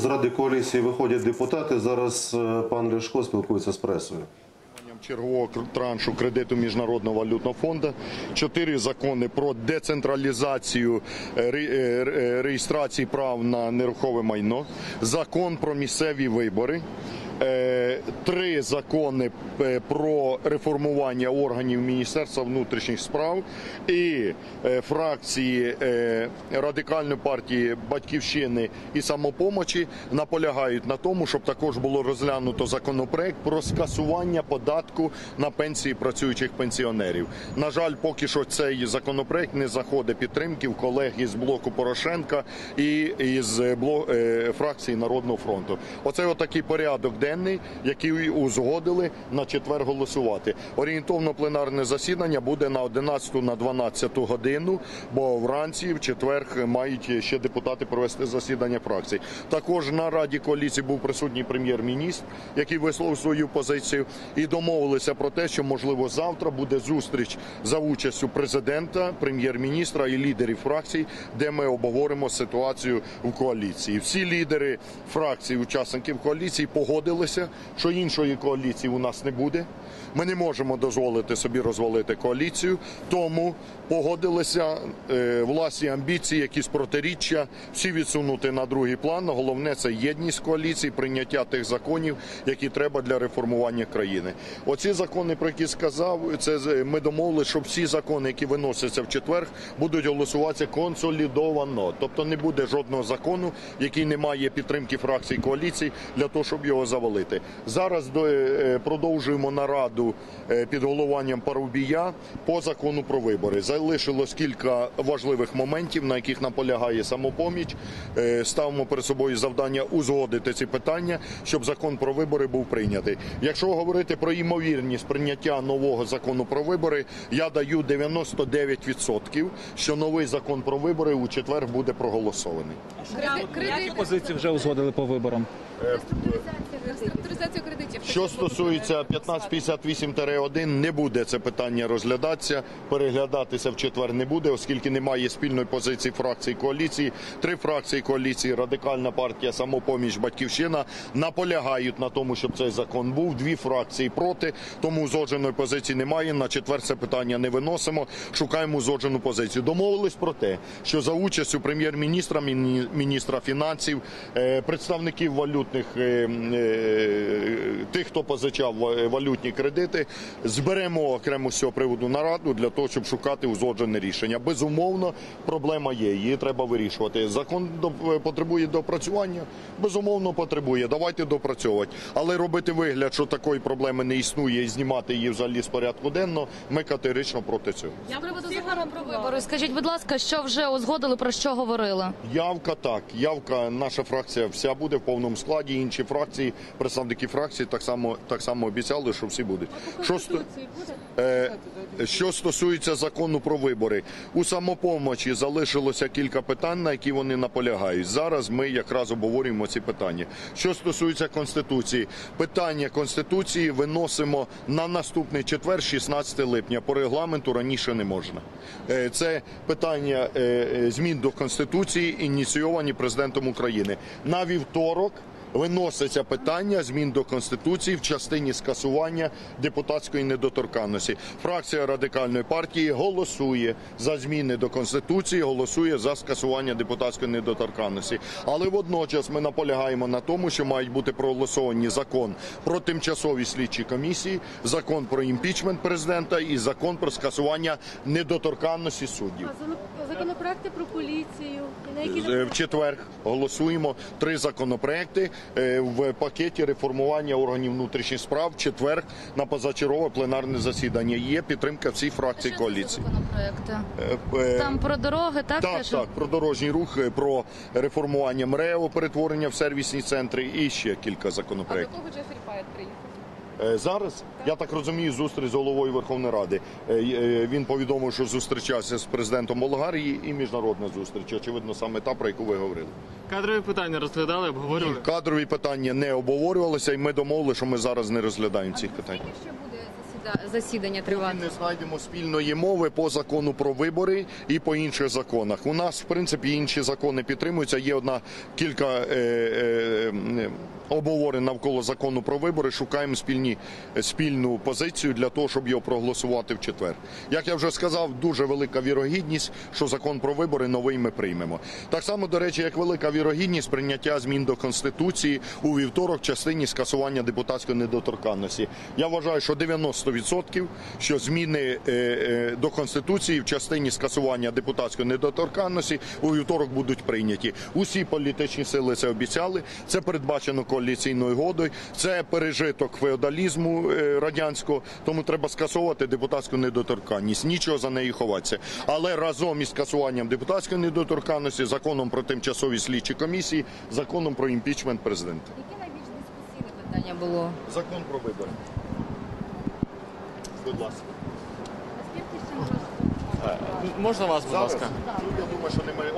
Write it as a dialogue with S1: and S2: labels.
S1: З ради коаліції виходять депутати. Зараз е, пан Ляшко спілкується з пресою.
S2: чергового траншу кредиту Міжнародного валютного фонду, чотири закони про децентралізацію е, е, ре- реєстрації прав на нерухове майно, закон про місцеві вибори. Е, Три закони е, про реформування органів Міністерства внутрішніх справ і е, фракції радикальної партії Батьківщини і самопомочі наполягають на тому, щоб також було розглянуто законопроект про скасування податку на пенсії працюючих пенсіонерів. На жаль, поки що цей законопроект не заходить підтримки в колег із блоку Порошенка і е, фракції Народного фронту. Оце отакий порядок денний, який узгодили на четвер голосувати. Орієнтовно пленарне засідання буде на 11 на 12 годину, бо вранці в четвер мають ще депутати провести засідання фракцій. Також на раді коаліції був присутній прем'єр-міністр, який висловив свою позицію, і домовилися про те, що можливо завтра буде зустріч за участю президента, прем'єр-міністра і лідерів фракцій, де ми обговоримо ситуацію в коаліції. Всі лідери фракцій, учасників коаліції, погодилися, що іншої коаліції у нас не буде. Ми не можемо дозволити собі розвалити коаліцію, тому погодилися е, власні амбіції, якісь протиріччя, всі відсунути на другий план. Головне це єдність коаліції, прийняття тих законів, які треба для реформування країни. Оці закони, про які сказав, це ми домовилися, що всі закони, які виносяться в четвер, будуть голосуватися консолідовано. Тобто не буде жодного закону, який не має підтримки фракцій коаліції для того, щоб його завалити. Зараз до- е, продовжуємо нараду е, під головуванням Парубія по закону про вибори. Залишилось кілька важливих моментів, на яких наполягає самопоміч. Е, Ставимо перед собою завдання узгодити ці питання, щоб закон про вибори був прийнятий. Якщо говорити про ймовірність прийняття нового закону про вибори, я даю 99%, що новий закон про вибори у четвер буде проголосований.
S3: Які позиції вже узгодили по виборам?
S4: Реструктуризацію кредитів.
S2: Що стосується 1558-1, не буде це питання розглядатися, переглядатися в четвер не буде, оскільки немає спільної позиції фракцій коаліції. Три фракції коаліції, радикальна партія, самопоміч, батьківщина наполягають на тому, щоб цей закон був. Дві фракції проти, тому узгодженої позиції немає. На четвер це питання не виносимо. Шукаємо узгоджену позицію. Домовились про те, що за участю прем'єр-міністра, міні- міністра фінансів, е, представників валютних е, е, тих, хто позичав валютні кредити, зберемо окремо з цього приводу нараду для того, щоб шукати узгоджене рішення. Безумовно, проблема є, її треба вирішувати. Закон потребує допрацювання, безумовно потребує. Давайте допрацьовувати. Але робити вигляд, що такої проблеми не існує, і знімати її взагалі з порядку денного, ми категорично проти цього.
S4: З приводу закону про вибори. Скажіть, будь ласка, що вже узгодили, про що говорили?
S2: Явка так. Явка, наша фракція вся буде в повному складі. Інші фракції, представники фракції так само так само обіцяли, що всі будуть. Що, сто- Е, що стосується закону про вибори, у самопомочі залишилося кілька питань, на які вони наполягають. Зараз ми якраз обговорюємо ці питання. Що стосується конституції, питання конституції виносимо на наступний четвер, 16 липня. По регламенту раніше не можна. Е, Це питання е, е, змін до конституції, ініційовані президентом України на вівторок. Виноситься питання змін до конституції в частині скасування депутатської недоторканності. Фракція радикальної партії голосує за зміни до конституції, голосує за скасування депутатської недоторканності. Але водночас ми наполягаємо на тому, що мають бути проголосовані закон про тимчасові слідчі комісії, закон про імпічмент президента і закон про скасування недоторканності суддів.
S5: Законопроекти про поліцію,
S2: В четвер голосуємо три законопроекти в пакеті реформування органів внутрішніх справ. Четвер на позачергове пленарне засідання. Є підтримка всіх фракцій коаліції. Е, е,
S4: Там про дороги, так?
S2: Так,
S4: теж?
S2: так, про дорожній рух, е, про реформування МРЕО, перетворення в сервісні центри і ще кілька законопроєктів.
S4: кого Джефрі Пайт приїхав?
S2: Е, Зараз я так розумію, зустріч з головою Верховної Ради. Е, е, Він повідомив, що зустрічався з президентом Болгарії і міжнародна зустріч. Очевидно, саме та, про яку ви говорили.
S3: Кадрові питання розглядали, обговорювали.
S2: Кадрові питання не обговорювалися, і ми домовили, що ми зараз не розглядаємо цих питань.
S4: Засідання
S2: Ми не знайдемо спільної мови по закону про вибори і по інших законах. У нас, в принципі, інші закони підтримуються. Є одна кілька е, е, обговорень навколо закону про вибори, шукаємо спільні, спільну позицію для того, щоб його проголосувати в четвер. Як я вже сказав, дуже велика вірогідність, що закон про вибори новий ми приймемо. Так само, до речі, як велика вірогідність прийняття змін до Конституції у вівторок в частині скасування депутатської недоторканності. Я вважаю, що 90% що зміни е, е, до Конституції в частині скасування депутатської недоторканності у вівторок будуть прийняті. Усі політичні сили це обіцяли. Це передбачено коаліційною угодою. Це пережиток феодалізму е, радянського. Тому треба скасовувати депутатську недоторканність. Нічого за неї ховатися. Але разом із скасуванням депутатської недоторканності, законом про тимчасові слідчі комісії, законом про імпічмент президента.
S6: Яке найбільш дискусійне питання було?
S2: Закон про вибори. Будь ласка.
S3: Можна вас, будь ласка?
S2: Я думаю, що немає.